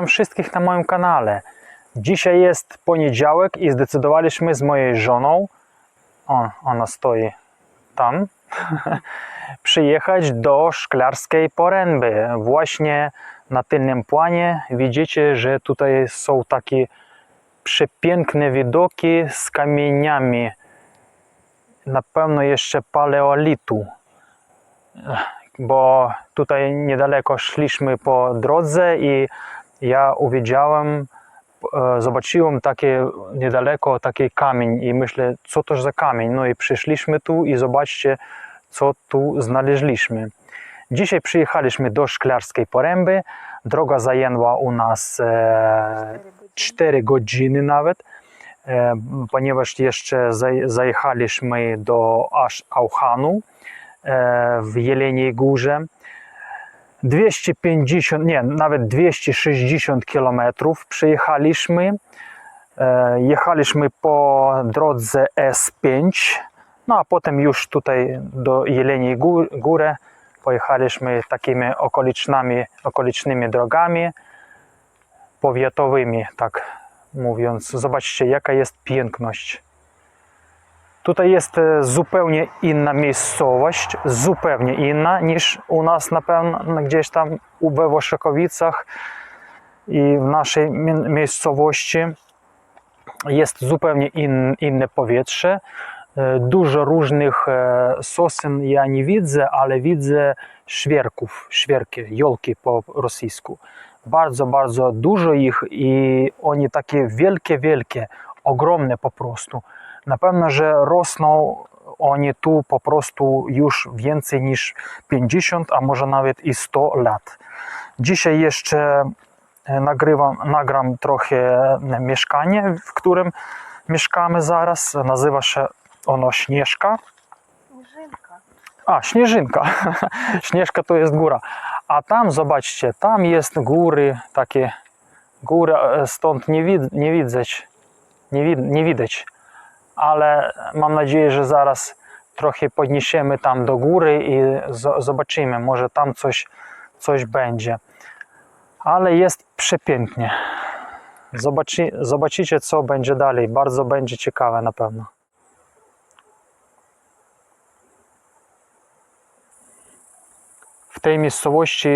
witam wszystkich na moim kanale. Dzisiaj jest poniedziałek i zdecydowaliśmy z mojej żoną, ona stoi tam, przyjechać do Szklarskiej Poręby. Właśnie na tylnym planie widzicie, że tutaj są takie przepiękne widoki z kamieniami. Na pewno jeszcze paleolitu bo tutaj niedaleko szliśmy po drodze i ja uwidziałem, e, zobaczyłem takie niedaleko taki kamień i myślę, co to za kamień. No i przyszliśmy tu i zobaczcie, co tu znaleźliśmy. Dzisiaj przyjechaliśmy do Szklarskiej Poręby. Droga zajęła u nas e, 4 godziny nawet, e, ponieważ jeszcze zaj- zajechaliśmy do aż Auchanu e, w Jeleniej Górze. 250, nie, nawet 260 kilometrów przejechaliśmy. E, Jechaliśmy po drodze S5, no a potem już tutaj do Jeleniej Gó- Górę pojechaliśmy takimi okolicznymi, okolicznymi drogami powiatowymi, tak mówiąc. Zobaczcie, jaka jest piękność. Tutaj jest e, zupełnie inna miejscowość, zupełnie inna niż u nas na pewno gdzieś tam u Bewoszekowicach i w naszej mi- miejscowości jest zupełnie in, inne powietrze. E, Dużo różnych e, sosen ja nie widzę, ale widzę świerków, świerki, jolki po rosyjsku. Bardzo, bardzo dużo ich i oni takie wielkie, wielkie, ogromne po prostu. Na pewno, że rosną oni tu po prostu już więcej niż 50, a może nawet i 100 lat. Dzisiaj jeszcze e, nagrywam, nagram trochę mieszkanie, w którym mieszkamy zaraz. Nazywa się ono Śnieżka. Śnieżynka. A, Śnieżynka. Śnieżka to jest góra. A tam, zobaczcie, tam jest góry, takie góry, e, stąd nie, wid, nie widzeć, nie, wid, nie widać. Ale mam nadzieję, że zaraz trochę podniesiemy tam do góry i zo- zobaczymy, może tam coś, coś będzie. Ale jest przepięknie. Zobaczy, zobaczycie, co będzie dalej. Bardzo będzie ciekawe na pewno. W tej miejscowości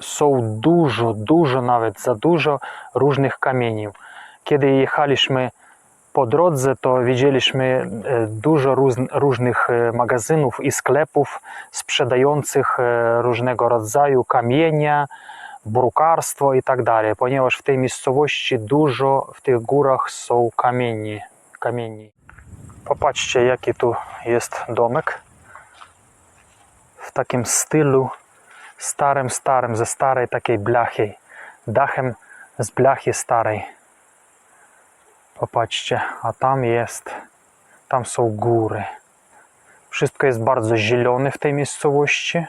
są dużo, dużo, nawet za dużo różnych kamieni. Kiedy jechaliśmy po drodze, to widzieliśmy e, dużo różnych e, magazynów i sklepów sprzedających e, różnego rodzaju kamienia, brukarstwo i tak dalej, ponieważ w tej miejscowości dużo w tych górach są kamieni. kamieni. Popatrzcie, jaki tu jest domek w takim stylu starym, starym, ze starej takiej blachy, dachem z blachy starej. Popatrzcie, a tam jest, tam są góry. Wszystko jest bardzo zielone w tej miejscowości.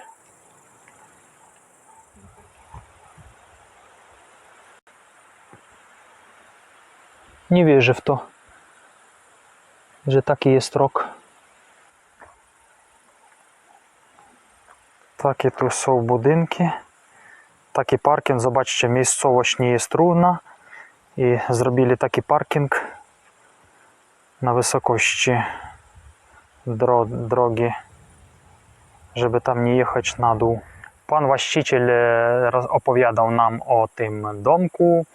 Nie wierzę w to, że taki jest rok. Takie tu są budynki. Taki parking, zobaczcie, miejscowość nie jest trudna i zrobili taki parking na wysokości dro drogi, żeby tam nie jechać na dół. Pan właściciel e, opowiadał nam o tym domku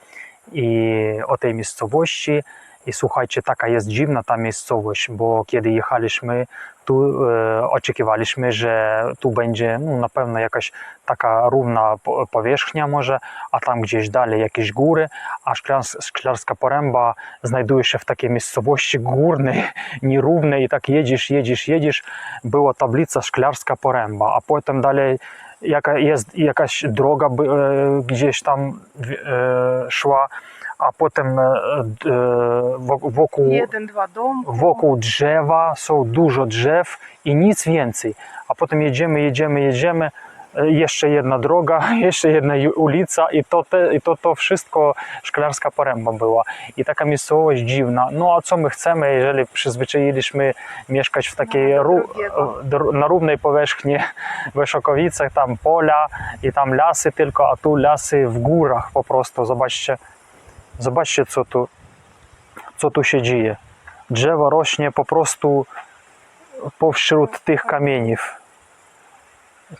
i o tej miejscowości. I słuchajcie, taka jest dziwna ta miejscowość, bo kiedy jechaliśmy tu, e, oczekiwaliśmy, że tu będzie no, na pewno jakaś taka równa po- powierzchnia może, a tam gdzieś dalej jakieś góry, a Szklans- Szklarska Poręba znajduje się w takiej miejscowości górnej, nierównej i tak jedziesz, jedziesz, jedziesz. Była tablica Szklarska Poręba, a potem dalej jaka jest jakaś droga e, gdzieś tam e, szła, a potem d- wok- wokół Jeden, dwa domki. wokół drzewa są dużo drzew i nic więcej. A potem jedziemy, jedziemy, jedziemy. e, jeszcze jedna droga, jeszcze jedna ulica i to, te, i to, to wszystko szklarska poręba była. I taka miejscowość dziwna. No a co my chcemy, jeżeli przyzwyczailiśmy mieszkać w takiej No, ru, na równej powierzchni w Szokowicach, tam pola i tam lasy tylko, a tu lasy w górach po prostu. Zobaczcie, zobaczcie co tu, co tu się dzieje. Drzewo rośnie po prostu powśród tych kamieniów.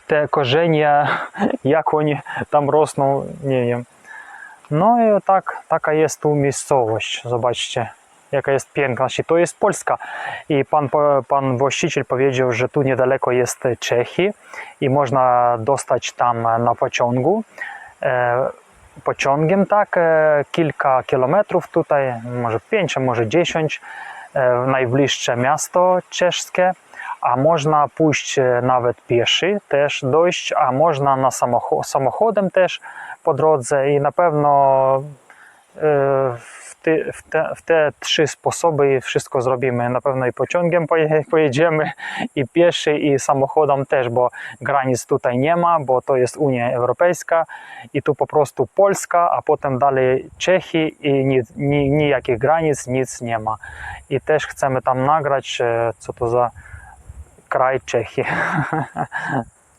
Te korzenie, jak oni tam rosną, nie wiem. No i tak, taka jest tu miejscowość. Zobaczcie, jaka jest piękna. I to jest Polska. I pan, pan właściciel powiedział, że tu niedaleko jest Czechy i można dostać tam na pociągu. Pociągiem tak, e, kilka kilometrów tutaj, może 5, a może 10 e, w najbliższe miasto czeskie, a można pójść e, nawet pieszy też dojść, a można na samocho- samochodem też po drodze i na pewno w, te, w te trzy sposoby wszystko zrobimy. Na pewno i pociągiem poje, pojedziemy, i pieszy, i samochodem też, bo granic tutaj nie ma, bo to jest Unia Europejska i tu po prostu Polska, a potem dalej Czechy i ni, ni, nijakich granic, nic nie ma. I też chcemy tam nagrać, e, co to za kraj Czechy.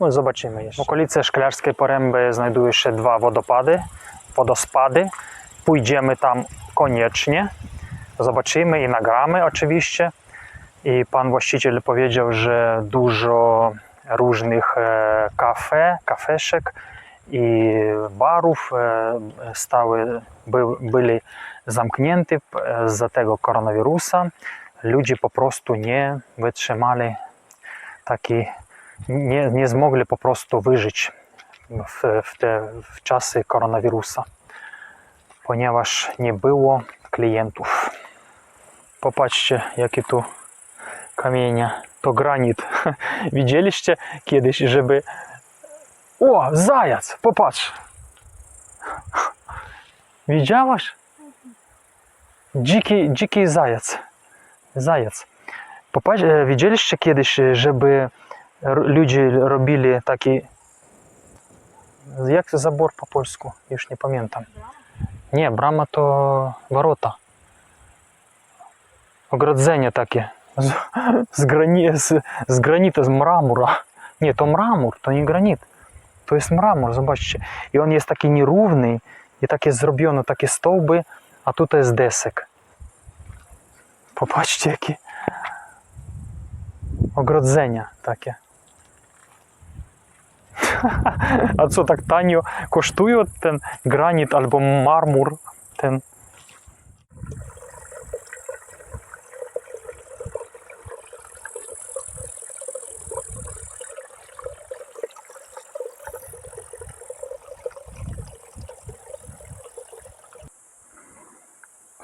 No, zobaczymy jeszcze. W okolicy Szklarskiej Poręby znajdują się dwa wodopady, wodospady. Pójdziemy tam koniecznie. Zobaczymy i nagramy oczywiście. I pan właściciel powiedział, że dużo różnych e, kafe, kafeszek i barów e, stały, by, byli zamknięte e, z tego koronawirusa. Ludzie po prostu nie wytrzymali taki, nie, nie zmogli po prostu wyżyć w, w te w czasy koronawirusa, ponieważ nie było klientów. Popatrzcie, jakie tu kamienie. To granit. Widzieliście kiedyś, żeby... O, zajac! Popatrz! Widziałaś? Dziki, dziki zajac. Zajac. Popatrz, e, widzieliście kiedyś, żeby ludzie robili taki... Jak to zabor po polsku? Już nie pamiętam. Nie, brama to warota. Ogrodzenie takie. Z, z, grani, z, z granita, z mramora. Nie, to mramor, to nie granit. To jest mramor, zobaczcie. I on jest taki nierówny i takie zrobione, takie stołby, a tutaj jest desek. Popatrzcie, jakie ogrodzenia takie. A co tak tanio kosztuje ten granit albo marmur, ten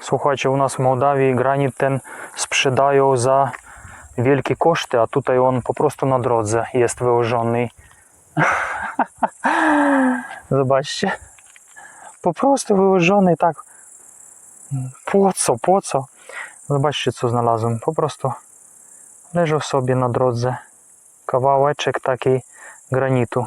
Słuchajcie, u nas w Mołdawii granit ten sprzedają za wielkie koszty, a tutaj on po prostu na drodze jest wyłożony. Zobaczcie. Po prostu wyłożony tak. Po co, po co? Zobaczcie, co znalazłem. Po prostu leżał sobie na drodze kawałeczek takiej granitu.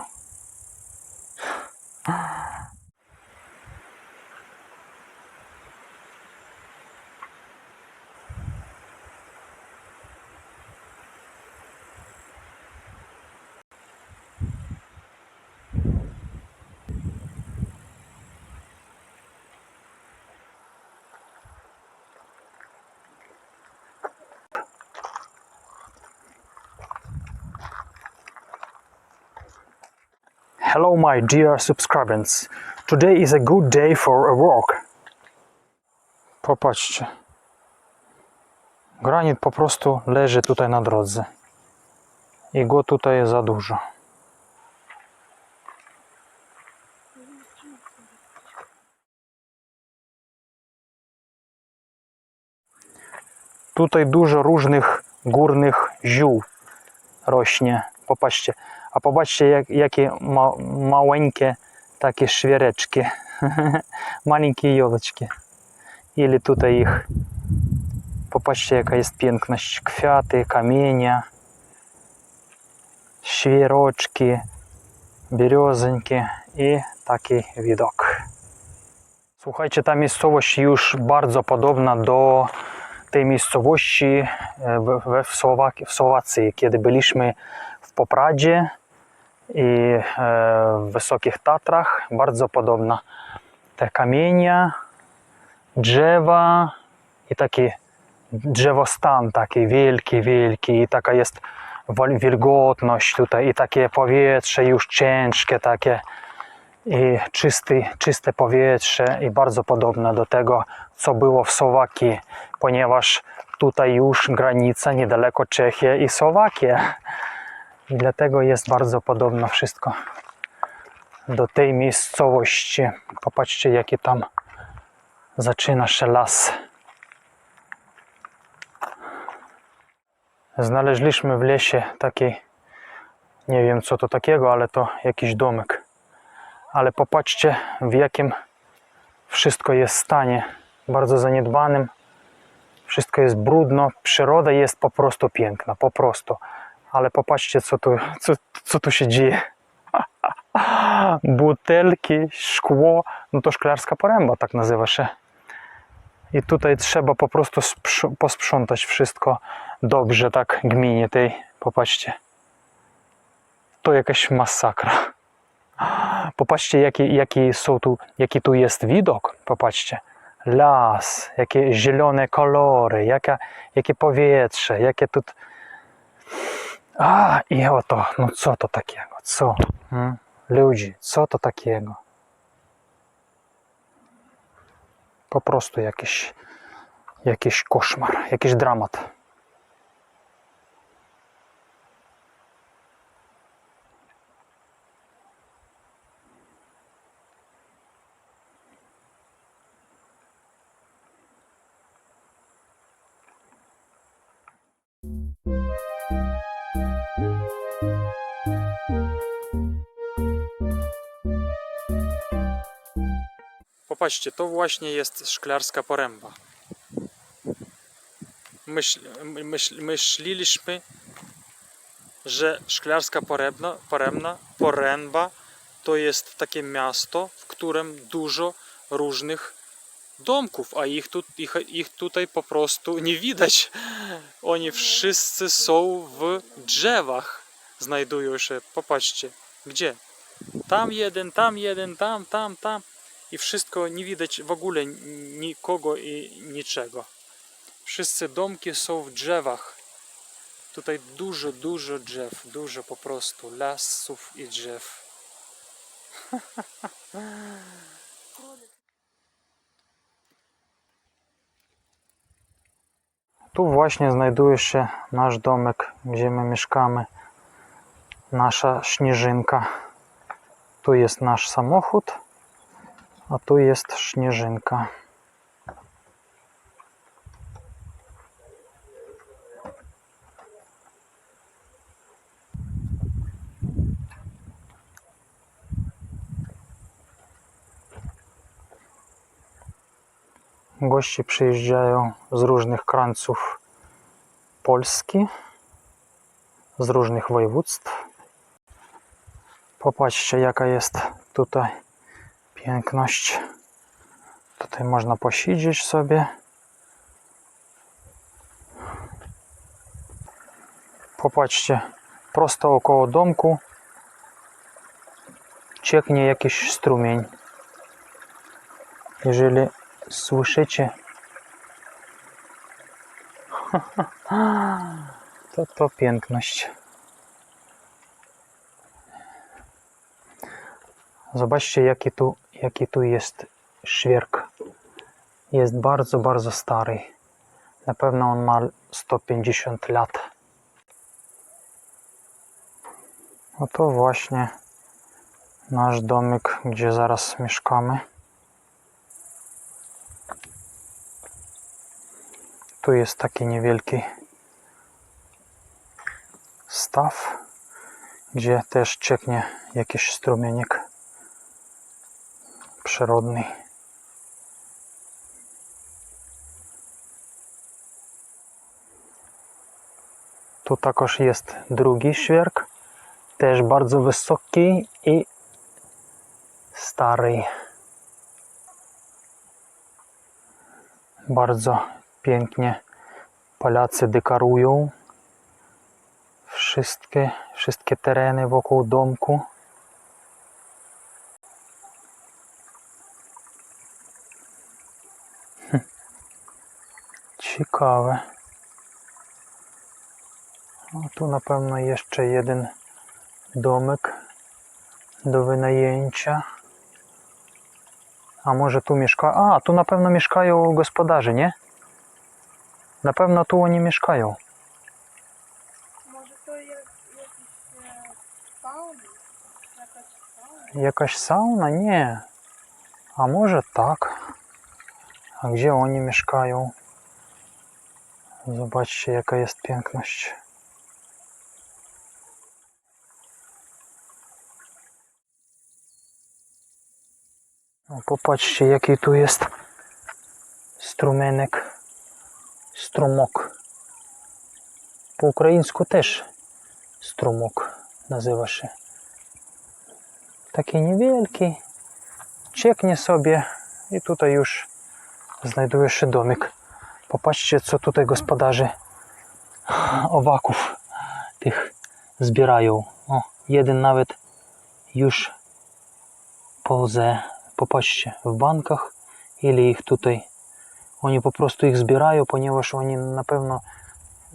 Hello, my dear subscribers. Today is a good day for a walk. Popatrzcie. Granit po prostu leży tutaj na drodze. I go tutaj jest za dużo. Tutaj dużo różnych górnych ziół rośnie. Popatrzcie. A popatrzcie, jak, jakie ma, maleńkie takie szwiereczki. Маленькие елочки. Ile tutaj ich. Popatrzcie, jaka jest piękność. Kwiaty, kamienia, świeroczki. березоньки i taki widok. Słuchajcie, ta miejscowość już bardzo podobna do tej miejscowości e, w, w, w Słowacji, kiedy byliśmy w Popradzie i e, w Wysokich Tatrach. Bardzo podobna. Te kamienia, drzewa i taki drzewostan taki wielki, wielki i taka jest wilgotność tutaj i takie powietrze już ciężkie takie i czysty, czyste powietrze i bardzo podobne do tego, co było w Słowakii, ponieważ tutaj już granica niedaleko Czechia i Słowakia. I dlatego jest bardzo podobno wszystko do tej miejscowości. Popatrzcie, jaki tam zaczyna się las. Znaleźliśmy w lesie taki, nie wiem co to takiego, ale to jakiś domek. Ale popatrzcie, w jakim wszystko jest stanie. Bardzo zaniedbanym. Wszystko jest brudno. Przyroda jest po prostu piękna, po prostu. Ale popatrzcie, co tu, co, co tu się dzieje. Butelki, szkło, no to szklarska poręba, tak nazywa się. I tutaj trzeba po prostu sprz- posprzątać wszystko dobrze, tak gminie tej. Popatrzcie. To jakaś masakra. Popatrzcie, jaki, jaki, są tu, jaki tu jest widok. Popatrzcie. Las, jakie zielone kolory, jaka, jakie powietrze, jakie tu. A, i oto, no co to takiego? Co? Hmm? Ludzi, co to takiego? Po prostu jakiś, jakiś koszmar, jakiś dramat. Popatrzcie, to właśnie jest szklarska poręba. Myśl, myśl, myśleliśmy, że szklarska porębna, porębna, poręba to jest takie miasto, w którym dużo różnych domków, a ich, tu, ich, ich tutaj po prostu nie widać. Oni wszyscy są w drzewach. Znajdują się. Popatrzcie, gdzie? Tam jeden, tam jeden, tam, tam, tam. I wszystko nie widać w ogóle nikogo i niczego. Wszyscy domki są w drzewach. Tutaj dużo, dużo drzew, dużo po prostu lasów i drzew. Tu właśnie znajduje się nasz domek, gdzie my mieszkamy. Nasza śnieżynka. Tu jest nasz samochód, a tu jest śnieżynka. Goście przyjeżdżają z różnych krańców Polski, z różnych województw. Popatrzcie, jaka jest tutaj piękność. Tutaj można posiedzieć sobie. Popatrzcie, prosto około domku cieknie jakiś strumień. Jeżeli słyszycie, to to piękność. Zobaczcie, jaki tu, jaki tu jest świerk. Jest bardzo, bardzo stary. Na pewno on ma 150 lat. Oto właśnie nasz domek, gdzie zaraz mieszkamy. Tu jest taki niewielki staw, gdzie też cieknie jakiś strumieniek przyrodny. Tu також jest drugi świerk, Też bardzo wysoki i stary. Bardzo pięknie Polacy dekorują wszystkie, wszystkie tereny wokół domku. Ciekawe. No, tu na pewno jeszcze jeden domek do wynajęcia. A może tu mieszka... A, tu na pewno mieszkają gospodarze, nie? Na pewno tu oni mieszkają. Może to jest jakiś e, sauna? Jakaś sauna? Jakaś sauna? Nie. A może tak. A gdzie oni mieszkają? Zobaczcie, jaka jest piękność. O, popatrzcie, jaki tu jest strumenek. Strumok. Po ukraińsku też strumok nazywa się. Taki niewielki. Cieknie sobie i tutaj już znajduje się domik. Popatrzcie, co tutaj gospodarze owaków tych zbierają. O, jeden nawet już poze. Popatrzcie, w bankach ile ich tutaj. Oni po prostu ich zbierają, ponieważ oni na pewno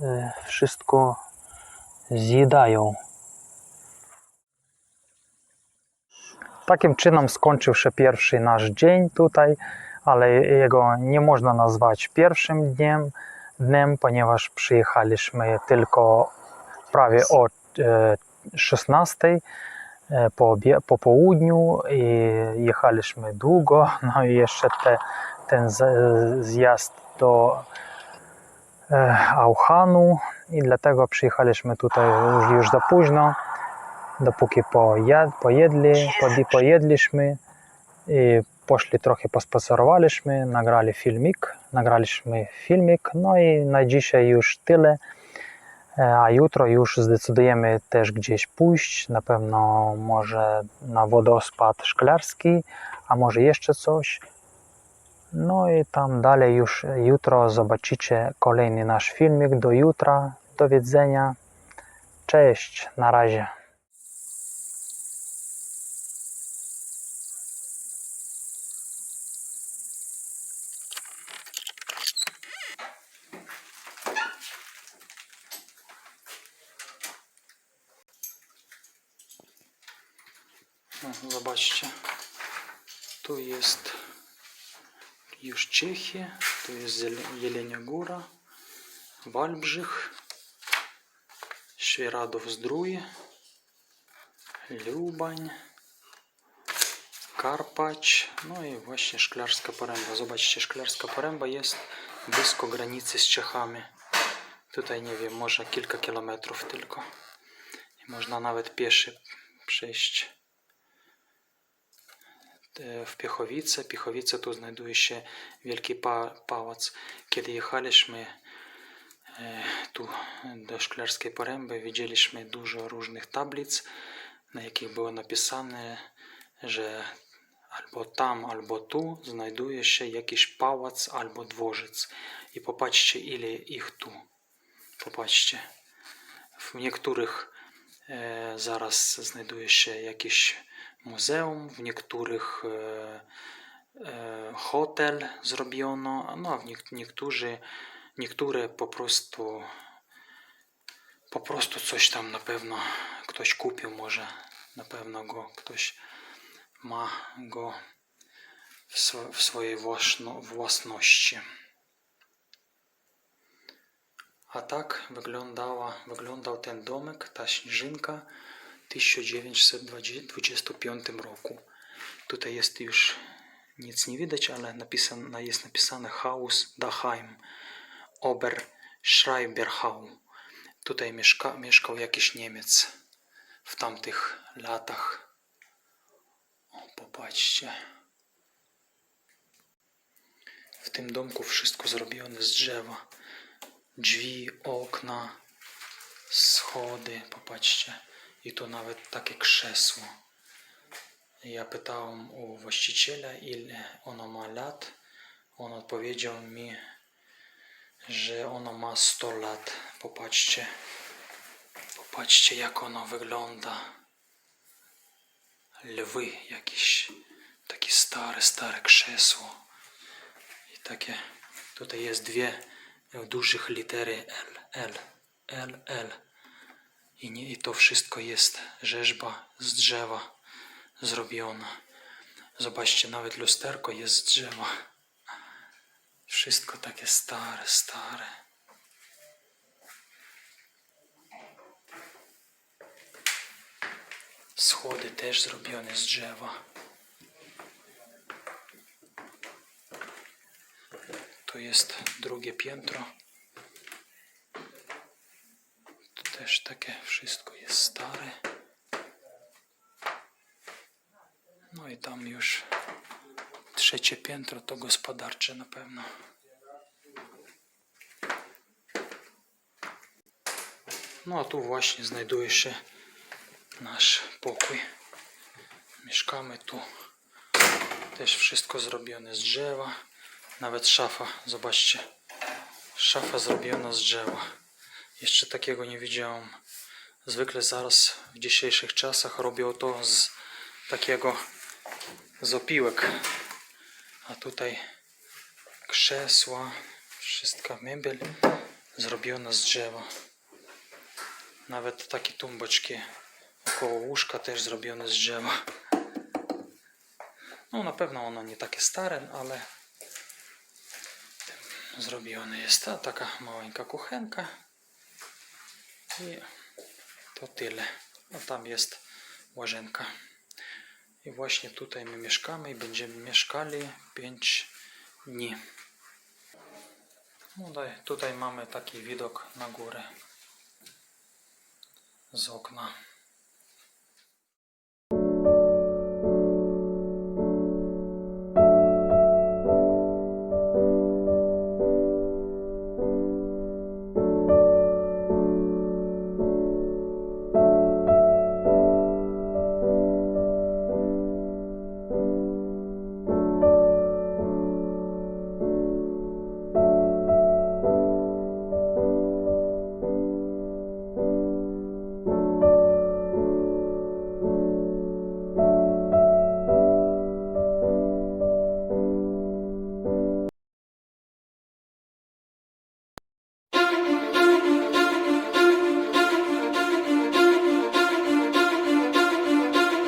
e, wszystko zjadają. Takim czynem skończył się pierwszy nasz dzień tutaj, ale jego nie można nazwać pierwszym dniem, dniem ponieważ przyjechaliśmy tylko prawie o e, 16 e, po, obie- po południu i jechaliśmy długo, no i jeszcze te, ten zjazd do e, Auchanu i dlatego przyjechaliśmy tutaj już, już za późno dopóki pojad, pojedli, pojedliśmy i poszli trochę pospacerowaliśmy, nagrali filmik, nagraliśmy filmik, no i na dzisiaj już tyle, E, a jutro już zdecydujemy też gdzieś pójść, na pewno może na wodospad szklarski, a może jeszcze coś. No i tam dalej już jutro zobaczycie kolejny nasz filmik. Do jutra, do widzenia. Cześć, na razie. Zobaczcie, tu jest już Czechy, tu jest Jelenia Góra, Wałbrzych, Świeradów Zdrój, Lubań, Karpacz, no i właśnie Szklarska Poręba. Zobaczcie, Szklarska Poręba jest blisko granicy z Czechami. Tutaj nie wiem, może kilka kilometrów tylko. I można nawet pieszy przejść w Piechowice. Piechowice tu znajduje się wielki pałac. Kiedy jechaliśmy e, tu do Szklarskiej Poręby, widzieliśmy dużo różnych tablic, na jakich było napisane, że albo tam, albo tu znajduje się jakiś pałac albo dworzec. I popatrzcie, ile ich tu. Popatrzcie. W niektórych e, zaraz znajduje się jakieś muzeum, w niektórych e, e, hotel zrobiono, no niektórzy, niektóre po prostu po prostu coś tam na pewno ktoś kupił, może na pewno go ktoś ma go w, swo- w swojej własno- własności. A tak wyglądała, wyglądał ten domek, ta śnieżynka 1925 roku. Tutaj jest już nic nie widać, ale napisane, jest napisane Haus Daheim Ober Schreiberhau. Tutaj mieszka, mieszkał jakiś Niemiec w tamtych latach. O, popatrzcie. W tym domku wszystko zrobione z drzewa. Drzwi, okna, schody, popatrzcie. I tu nawet takie krzesło. Ja pytałem u właściciela, ile ono ma lat. On odpowiedział mi, że ono ma 100 lat. Popatrzcie, popatrzcie jak ono wygląda. Lwy jakieś, takie stare, stare krzesło. I takie, tutaj jest dwie dużych litery L, L, L, L. I, nie, I to wszystko jest rzeźba z drzewa zrobiona. Zobaczcie, nawet lusterko jest z drzewa. Wszystko takie stare, stare. Schody też zrobione z drzewa. To jest drugie piętro. To też takie wszystko jest stare. No i tam już trzecie piętro to gospodarcze na pewno. No a tu właśnie znajduje się nasz pokój. Mieszkamy tu. Też wszystko zrobione z drzewa. Nawet szafa, zobaczcie. Szafa zrobiona z drzewa. Jeszcze takiego nie widziałem. Zwykle zaraz w dzisiejszych czasach robią to z takiego z opiłek. A tutaj krzesła, wszystka mebel zrobiona z drzewa. Nawet takie tumboczki około łóżka też zrobione z drzewa. No na pewno ono nie takie stare, ale zrobione jest. A taka maleńka kuchenka. I to tyle. No tam jest łazienka. I właśnie tutaj my mieszkamy i będziemy mieszkali 5 dni. No daj, tutaj mamy taki widok na górę z okna.